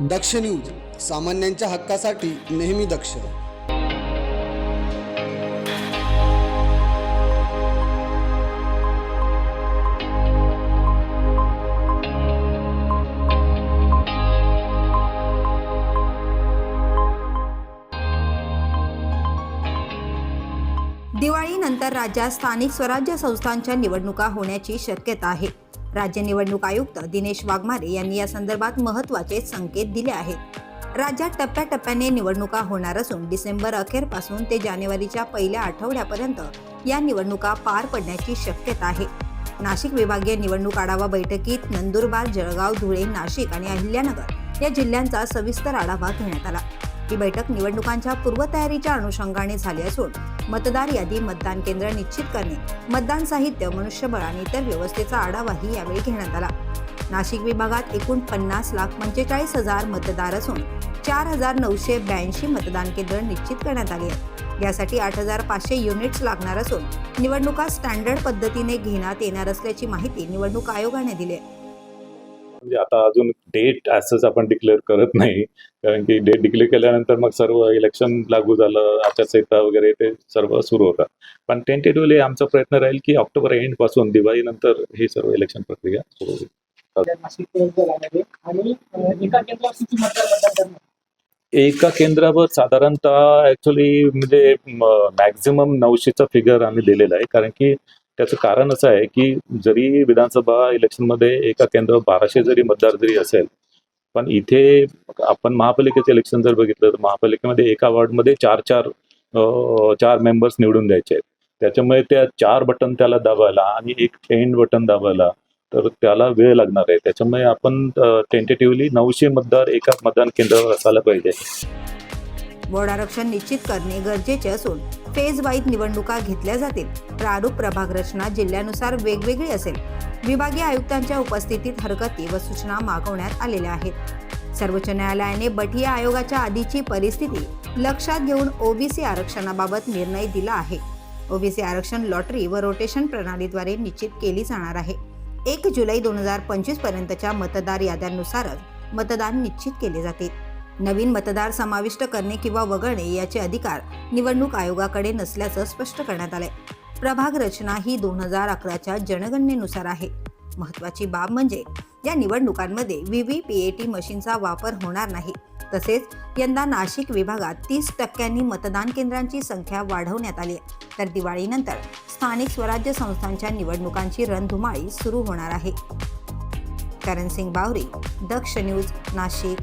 दक्ष news सामान्यांच्या हक्कासाठी नेहमी दक्ष. दिवाळीनंतर राज्यात स्थानिक स्वराज्य संस्थांच्या निवडणुका होण्याची शक्यता आहे. राज्य निवडणूक आयुक्त दिनेश वाघमारे यांनी या संदर्भात महत्त्वाचे संकेत दिले आहेत. राज्यात टप्प्याटप्प्याने निवडणुका होणार असून डिसेंबर अखेरपासून ते जानेवारीच्या पहिल्या आठवड्यापर्यंत या निवडणुका पार पडण्याची शक्यता आहे. नाशिक विभागीय निवडणूक आढावा बैठकीत नंदुरबार जळगाव धुळे नाशिक आणि अहिल्यानगर या जिल्ह्यांचा सविस्तर आढावा घेण्यात आला. ही बैठक निवडणुकांच्या पूर्वतयारीच्या अनुषंगाने झाली असून मतदार यादी मतदान केंद्र निश्चित करणे मतदान साहित्य मनुष्यबळ आणि इतर व्यवस्थेचा आढावाही यावेळी घेण्यात आला. नाशिक विभागात एकूण पन्नास लाख पंचेचाळीस हजार मतदार असून चार हजार नऊशे ब्याऐंशी मतदान केंद्र निश्चित करण्यात आली आहेत. यासाठी आठ हजार पाचशे युनिट्स लागणार असून निवडणुका स्टँडर्ड पद्धतीने घेण्यात येणार असल्याची माहिती निवडणूक आयोगाने दिली आहे. म्हणजे आता अजून डेट ॲसच आपण डिक्लेअर करत नाही. कारण की डेट डिक्लेअर केल्यानंतर मग सर्व इलेक्शन लागू झालं आचारसंहिता वगैरे ते सर्व सुरू होतं पण टेंटेटिव्हली आमचा प्रयत्न राहील की ऑक्टोबर एंडपासून दिवाळीनंतर ही सर्व इलेक्शन प्रक्रिया सुरू होईल. एका केंद्रावर साधारणतः ऍक्च्युली म्हणजे मॅक्झिमम नऊशेचा फिगर आम्ही दिलेला आहे. कारण की त्याचं कारण असं आहे की जरी विधानसभा इलेक्शनमध्ये एका केंद्रावर बाराशे जरी मतदार जरी असेल पण इथे आपण महापालिकेचं इलेक्शन जर बघितलं तर महापालिकेमध्ये एका वॉर्डमध्ये चार चार चार मेंबर्स निवडून द्यायचे आहेत. त्याच्यामुळे त्या चार बटन त्याला दाबायला आणि एक एंड बटन दाबायला तर त्याला वेळ लागणार आहे. त्याच्यामुळे आपण टेंटेटिव्हली नऊशे मतदार एका मतदान केंद्रावर असायला पाहिजे. बोर्ड आरक्षण निश्चित करणे गरजेचे असून फेज वाईज निवडणुका घेतल्या जातील. प्रारूप प्रभाग रचना जिल्ह्यानुसार वेगवेगळी असेल. विभागीय आयुक्तांच्या उपस्थितीत हरकती व सूचना मागवण्यात आलेल्या आहेत. सर्वोच्च न्यायालयाने बठिया आयोगाच्या आधीची परिस्थिती लक्षात घेऊन ओबीसी आरक्षणाबाबत निर्णय दिला आहे. ओबीसी आरक्षण लॉटरी व रोटेशन प्रणालीद्वारे निश्चित केली जाणार आहे. एक जुलै दोन हजार पंचवीस पर्यंतच्या मतदार याद्यांनुसारच मतदान निश्चित केले जाते. नवीन मतदार समाविष्ट करणे किंवा वगळणे याचे अधिकार निवडणूक आयोगाकडे नसल्याचं स्पष्ट करण्यात आलंय. प्रभाग रचना ही दोन हजार अकराच्या जनगणनेनुसार आहे. महत्वाची बाब म्हणजे या निवडणुकांमध्ये व्ही पी ए टी मशीनचा वापर होणार नाही. तसेच यंदा नाशिक विभागात तीस टक्क्यांनी मतदान केंद्रांची संख्या वाढवण्यात आली आहे. तर दिवाळीनंतर स्थानिक स्वराज्य संस्थांच्या निवडणुकांची रणधुमाळी सुरू होणार आहे. करण सिंग बावरी दक्ष न्यूज नाशिक.